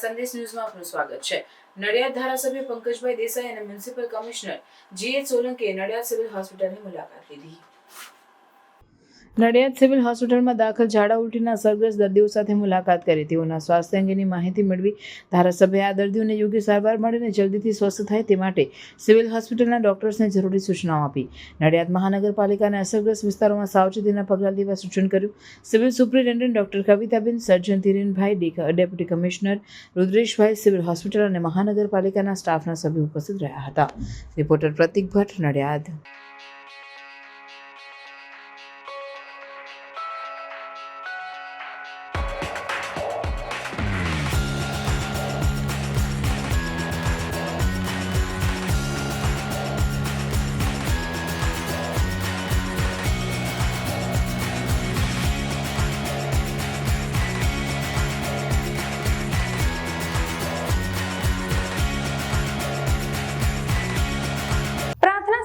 સંદેશ ન્યૂઝમાં આપનું સ્વાગત છે. નડિયાદ ધારાસભ્ય પંકજભાઈ દેસાઈ અને મ્યુનિસિપલ કમિશનર જીએચ સોલંકીએ નડિયાદ સિવિલ હોસ્પિટલની મુલાકાત લીધી. નડિયાદ સિવિલ હોસ્પિટલમાં દાખલ ઝાડા ઉલટીના અસરગ્રસ્ત દર્દીઓ સાથે મુલાકાત કરી. તેઓના સ્વાસ્થ્ય અંગેની માહિતી મેળવી ધારાસભ્યએ આ દર્દીઓને યોગ્ય સારવાર મળીને જલ્દીથી સ્વસ્થ થાય તે માટે સિવિલ હોસ્પિટલના ડોક્ટર્સને જરૂરી સૂચનાઓ આપી. નડિયાદ મહાનગરપાલિકાને અસરગ્રસ્ત વિસ્તારોમાં સાવચેતીના પગલાં લેવા સૂચન કર્યું. Civil superintendent doctor Kavitaben, surgeon Dhirenbhai deputy commissioner Rudreshbhai, civil hospital અને મહાનગરપાલિકાના સ્ટાફના સભ્યો ઉપસ્થિત રહ્યા હતા. રિપોર્ટર પ્રતિક ભટ્ટ, નડિયાદ.